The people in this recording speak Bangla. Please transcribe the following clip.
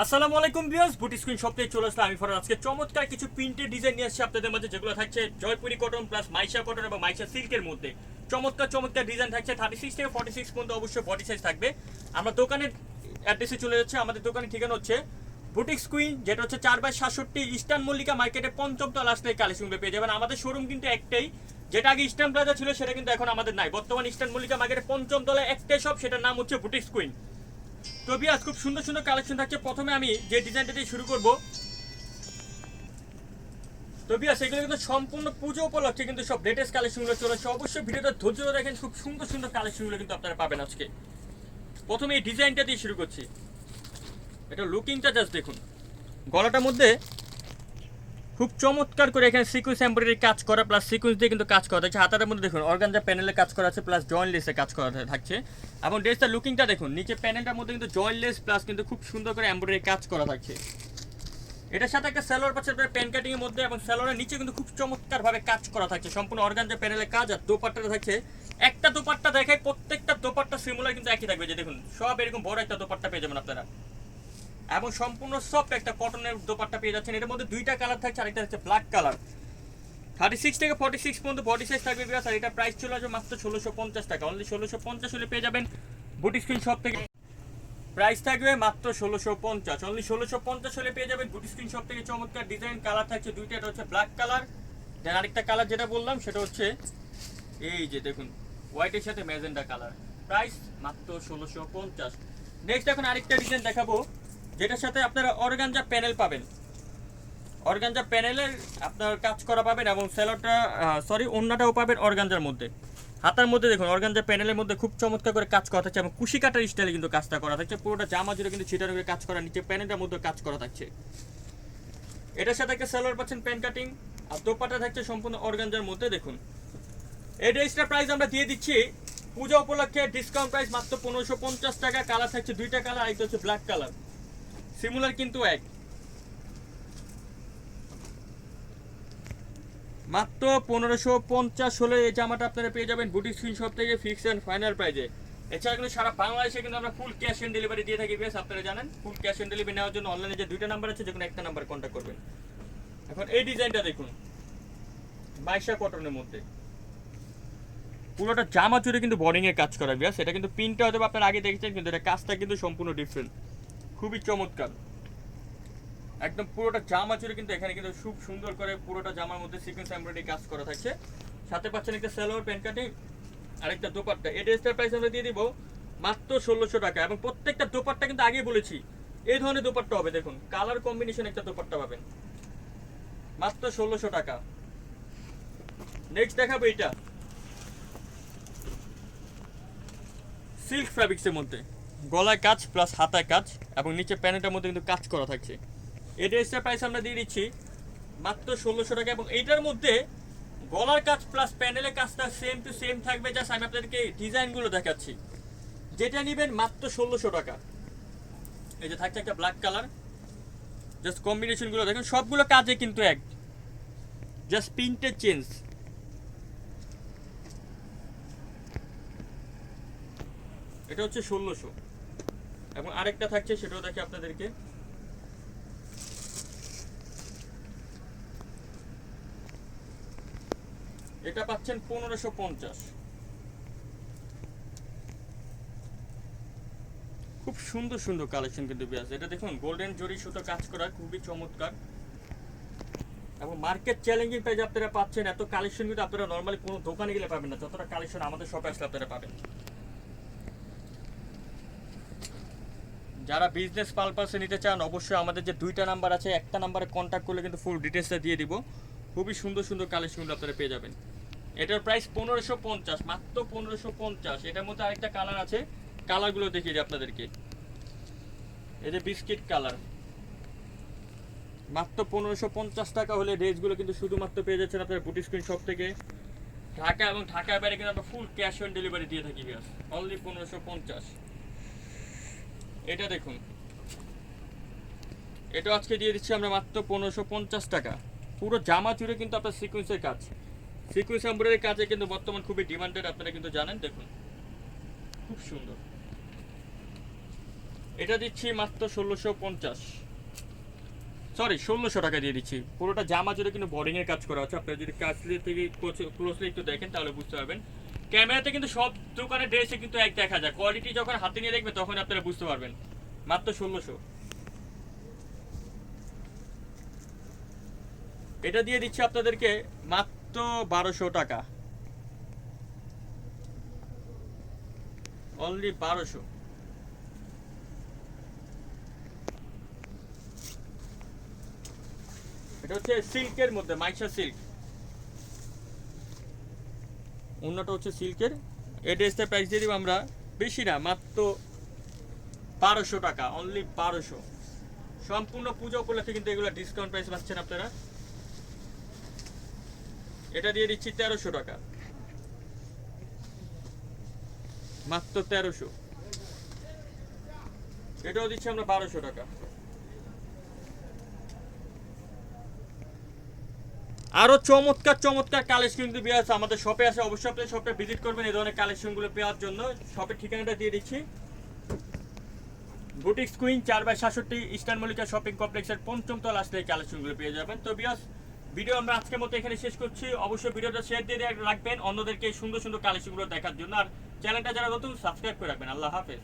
আসসালামু আলাইকুম ভিউয়ার্স বুটি স্ক্রিন থেকে চলে আসলাম। আমি আজকে চমৎকার কিছু ডিজাইন নিয়ে আসছি আপনাদের যেগুলো থাকছে Jaipuri cotton plus Maisha cotton এবং মাইশা সিল্কের মধ্যে। চমৎকার চমৎকার ডিজাইন থাকছে। থার্টি সিক্স থেকে ফর্টি সিক্স পর্যন্ত অবশ্যই সাইজ থাকবে। আমরা দোকানের অ্যাড্রেসে চলে যাচ্ছে। আমাদের দোকানের ঠিকানা হচ্ছে বুটিক্স কুইন যেটা হচ্ছে চার বাই সাতষট্টি ইস্টার্ন মল্লিকা মার্কেটে পঞ্চম তলা আসলে কালেকশনগুলো পেয়ে যাবেন। আমাদের শোরুম কিন্তু একটাই। যেটা আগে ইস্টার্ন প্লাজা ছিল, সেটা কিন্তু এখন আমাদের নাই। বর্তমান ইস্টার্ন মল্লিকা মার্কেটে পঞ্চম তলায় একটাই সব সেটার নাম হচ্ছে বুটিক্স কুইন তো বিয়াস খুব সুন্দর সুন্দর কালেকশন থাকছে। প্রথমে আমি যে ডিজাইনটা দিয়ে শুরু করব তো বিয়াস এগুলো কিন্তু সম্পূর্ণ পুজো উপলক্ষে কিন্তু সব লেটেস্ট কালেকশনগুলো চলে আসছে অবশ্যই ভিডিওটা ধৈর্য ধরে দেখেন, খুব সুন্দর সুন্দর কালেকশনগুলো কিন্তু আপনারা পাবেন আজকে। প্রথমে এই ডিজাইনটা দিয়ে শুরু করছি। এটা লুকিংটা জাস্ট দেখুন। গলাটার মধ্যে খুব চমৎকার করে এখানে সিকুয়েন্স এমব্রয়ডারি কাজ করা প্লাস সিকুয়েন্স দিয়ে কিন্তু কাজ করা। থাকছে হাতার মধ্যে দেখুন অর্গানজা প্যানেলে কাজ করা আছে প্লাস জয়েন্টলেসে কাজ করা থাকছে। এবং ড্রেসটার লুকিংটা দেখুন, নিচে প্যানেলটার মধ্যে কিন্তু জয়েন্টলেস প্লাস কিন্তু খুব সুন্দর করে এমব্রয়ডারি কাজ করা থাকছে। এটার সাথে একটা স্যালোয়ার পাচ্ছে প্যান কাটিংয়ের মধ্যে এবং স্যালোয়ারের নিচে কিন্তু খুব চমৎকারভাবে কাজ করা থাকছে। সম্পূর্ণ অর্গানজা প্যানেলে কাজ আর দোপাট্টাটা থাকছে। একটা দোপাট্টা দেখায় প্রত্যেকটা দোপাট্টা সিমুলার কিন্তু একই থাকবে। যে দেখুন, সব এরকম বড় একটা দোপাট্টা পেয়ে যাবেন আপনারা। এবং সম্পূর্ণ সফট একটা কটনের দোপাট্টা পেয়ে যাচ্ছেন। এর মধ্যে দুইটা কালার থাকছে আরেকটা হচ্ছে ব্ল্যাক কালার থার্টি সিক্স থেকে ফর্টি সিক্স পর্যন্ত বডি সাইজ থাকবে বিরাজ আর এটা প্রাইস চলে আসবে মাত্র ষোলোশো পঞ্চাশ টাকা। অনলি ষোলোশো পঞ্চাশ হলে পেয়ে যাবেন বুটি স্ক্রিন শপ থেকে। প্রাইস থাকবে মাত্র ষোলোশো পঞ্চাশ। অনলি ষোলোশো পঞ্চাশ হলে পেয়ে যাবেন বুটি স্ক্রিন শপ থেকে। চমৎকার ডিজাইন কালার থাকছে দুইটা, এটা হচ্ছে ব্ল্যাক কালার দেন আরেকটা কালার যেটা বললাম, সেটা হচ্ছে এই যে দেখুন হোয়াইটের সাথে ম্যাজেন্ডা কালার প্রাইস মাত্র ষোলোশো পঞ্চাশ। নেক্সট এখন আরেকটা ডিজাইন দেখাবো। যেটার সাথে আপনারা অর্গানজা প্যানেল পাবেন। অর্গানজা প্যানেলের আপনার কাজ করা পাবেন এবং স্যালোটা সরি অন্যটাও পাবেন অর্গানজার মধ্যে। হাতার মধ্যে দেখুন, অর্গানজা প্যানেলের মধ্যে খুব চমৎকার করে কাজ করা থাকছে এবং কুশি কাটার স্টাইলে কিন্তু কাজটা করা থাকছে। পুরোটা জামা জুড়ে কিন্তু ছিটার কাজ করা, নিচে প্যানেলটার মধ্যে কাজ করা থাকছে। এটার সাথে একটা স্যালোয়ার পাচ্ছেন প্যান কাটিং। আর দোপাটা থাকছে সম্পূর্ণ অর্গানজার মধ্যে, দেখুন। এই ড্রেসটার প্রাইস আমরা দিয়ে দিচ্ছি। পূজা উপলক্ষে ডিসকাউন্ট প্রাইস মাত্র পনেরোশো পঞ্চাশ টাকা কালার থাকছে দুইটা কালার একটা হচ্ছে ব্ল্যাক কালার সিমুলার কিন্তু এক। মাত্র পনেরোশো পঞ্চাশ হলে এই জামাটা আপনারা পেয়ে যাবেন বুটি স্ক্রিন শপ থেকে ফিক্স অ্যান্ড ফাইনাল প্রাইজে এছাড়া কিন্তু সারা বাংলাদেশে কিন্তু আমরা ফুল ক্যাশ অন ডেলিভারি দিয়ে থাকি বেশ আপনারা জানেন? ফুল ক্যাশ অন ডেলিভারি নেওয়ার জন্য অনলাইনে যে দুইটা নাম্বার আছে যে একটা নাম্বার কন্ট্যাক্ট করবেন। এখন এই ডিজাইনটা দেখুন। বাইশা কটনের মধ্যে। পুরোটা জামা চুরে কিন্তু বোর্ডিং এ কাজ করা বিয়াস এটা কিন্তু প্রিন্টটা হয়তো আপনারা আগে দেখেছেন, কিন্তু এটা কাজটা কিন্তু সম্পূর্ণ ডিফারেন্ট খুবই চমৎকার। একদম পুরোটা জামা চুরে কিন্তু এখানে কিন্তু খুব সুন্দর করে পুরোটা জামার মধ্যে সিকোয়েন্স এমব্রয়ডারি কাজ করা থাকছে। সাথে পাচ্ছেন একটা সালোয়ার প্যান্ট কাটিং আরেকটা দোপাট্টা। এই ড্রেসটার প্রাইস আমরা দিয়ে দিব মাত্র ষোলোশো টাকা এবং প্রত্যেকটা দোপাট্টা কিন্তু আগে বলেছি, এই ধরনের দোপাট্টা হবে, দেখুন। কালার কম্বিনেশন একটা দোপাট্টা পাবেন। মাত্র ষোলোশো টাকা। নেক্সট দেখাবো এটা সিল্ক ফ্যাব্রিক্সের মধ্যে। গলায় কাজ প্লাস হাতায় কাজ এবং নিচে প্যানেলটার মধ্যে কিন্তু কাজ করা থাকছে। এই ড্রেসটার প্রাইস আমরা দিয়ে দিচ্ছি মাত্র ষোলোশো টাকা এবং এইটার মধ্যে গলার কাজ প্লাস প্যানেলের কাজটা সেম টু সেম থাকবে। জাস্ট আমি আপনাদেরকে ডিজাইনগুলো দেখাচ্ছি। যেটা নেবেন মাত্র ষোলোশো টাকা। এই যে থাকছে একটা ব্ল্যাক কালার জাস্ট কম্বিনেশনগুলো দেখেন, সবগুলো কাজে কিন্তু এক। জাস্ট প্রিন্টের চেঞ্জ এটা হচ্ছে ষোলোশো। এবং আরেকটা থাকছে, সেটাও দেখে আপনাদেরকে। এটা পাচ্ছেন পনেরোশো পঞ্চাশ। খুব সুন্দর সুন্দর কালেকশন কিন্তু বিয়াস। এটা দেখুন গোল্ডেন জরি সুতো কাজ করা, খুবই চমৎকার। এবং মার্কেট চ্যালেঞ্জিং প্রাইস আপনারা পাচ্ছেন, এত কালেকশন কিন্তু আপনারা নর্মালি কোনো দোকানে গেলে পাবেন না, যতটা কালেকশন আমাদের শপে আসলে আপনারা পাবেন। যারা বিজনেস পারপাসে নিতে চান, অবশ্যই আমাদের যে দুইটা নাম্বার আছে, একটা নাম্বারে কন্ট্যাক্ট করলে কিন্তু ফুল ডিটেলসটা দিয়ে দিব। খুবই সুন্দর সুন্দর কালেকশনগুলো আপনারা পেয়ে যাবেন। এটার প্রাইস পনেরোশো পঞ্চাশ, মাত্র পনেরোশো পঞ্চাশ। এটার মধ্যে আরেকটা কালার আছে কালারগুলো দেখিয়ে দিই আপনাদেরকে। এই যে বিস্কিট কালার মাত্র পনেরোশো পঞ্চাশ টাকা হলে ড্রেসগুলো কিন্তু শুধুমাত্র পেয়ে যাচ্ছেন আপনার বুটি স্ক্রিন শপ থেকে। ঢাকা এবং ঢাকার বাইরে কিন্তু আমরা ফুল ক্যাশ অন ডেলিভারি দিয়ে থাকি অনলি পনেরোশো পঞ্চাশ। এটা দেখুন। এটা আজকে দিয়ে দিচ্ছি আমরা মাত্র পনেরোশো পঞ্চাশ টাকা। পুরো জামা চুড়ে কিন্তু আপনার সিকুয়েন্সের কাজ। সিকুয়েন্স এমব্রয়ডারি কাজে কিন্তু বর্তমান খুবই ডিমান্ডেড আপনারা কিন্তু জানেন, দেখুন। খুব সুন্দর। এটা দিচ্ছি মাত্র ষোলোশো পঞ্চাশ। সরি ষোলোশো টাকা দিয়ে দিচ্ছি। পুরোটা জামা জুড়ে কিন্তু বোর্ডিং এর কাজ করা হচ্ছে আপনারা যদি কাজ থেকে ক্লোজলি একটু দেখেন, তাহলে বুঝতে পারবেন। ক্যামেরাতে কিন্তু সব দোকানের ড্রেসে কিন্তু এক দেখা যায়। কোয়ালিটি যখন হাতে নিয়ে দেখবে, তখন আপনারা বুঝতে পারবেন। মাত্র ষোলোশো। এটা দিয়ে দিচ্ছে আপনাদেরকে মাত্র বারোশো টাকা। অনলি বারোশো। এটা হচ্ছে সিল্কের মধ্যে, মাইশা সিল্ক। অন্যটা হচ্ছে সিল্কের। এই ড্রেসটার প্রাইস দিয়ে দিব আমরা বেশি না, মাত্র বারোশো টাকা অনলি বারোশো। সম্পূর্ণ পুজো উপলক্ষে কিন্তু এগুলো ডিসকাউন্ট প্রাইস পাচ্ছেন আপনারা। এটা দিয়ে দিচ্ছি তেরোশো টাকা। মাত্র তেরোশো। এটাও দিচ্ছি আমরা বারোশো টাকা। আরও চমৎকার চমৎকার কালেকশন কিন্তু আছে আমাদের শপে আছে, অবশ্যই আপনি শপে ভিজিট করবেন এই ধরনের কালেকশনগুলো পাওয়ার জন্য। শপের ঠিকানাটা দিয়ে দিচ্ছি। বুটিক্স কুইন চার বাই সাতষট্টি ইস্টার্ন মল্লিকা শপিং কমপ্লেক্সের পঞ্চম তল আসলে এই কালেকশনগুলো পেয়ে যাবেন। তো বিয়াস ভিডিও আমরা আজকের মতো এখানে শেষ করছি। অবশ্যই ভিডিওটা শেয়ার দিয়ে রাখবেন অন্যদেরকে সুন্দর সুন্দর কালেকশনগুলো দেখার জন্য। আর চ্যানেলটা যারা নতুন সাবস্ক্রাইব করে রাখবেন। আল্লাহ হাফেজ।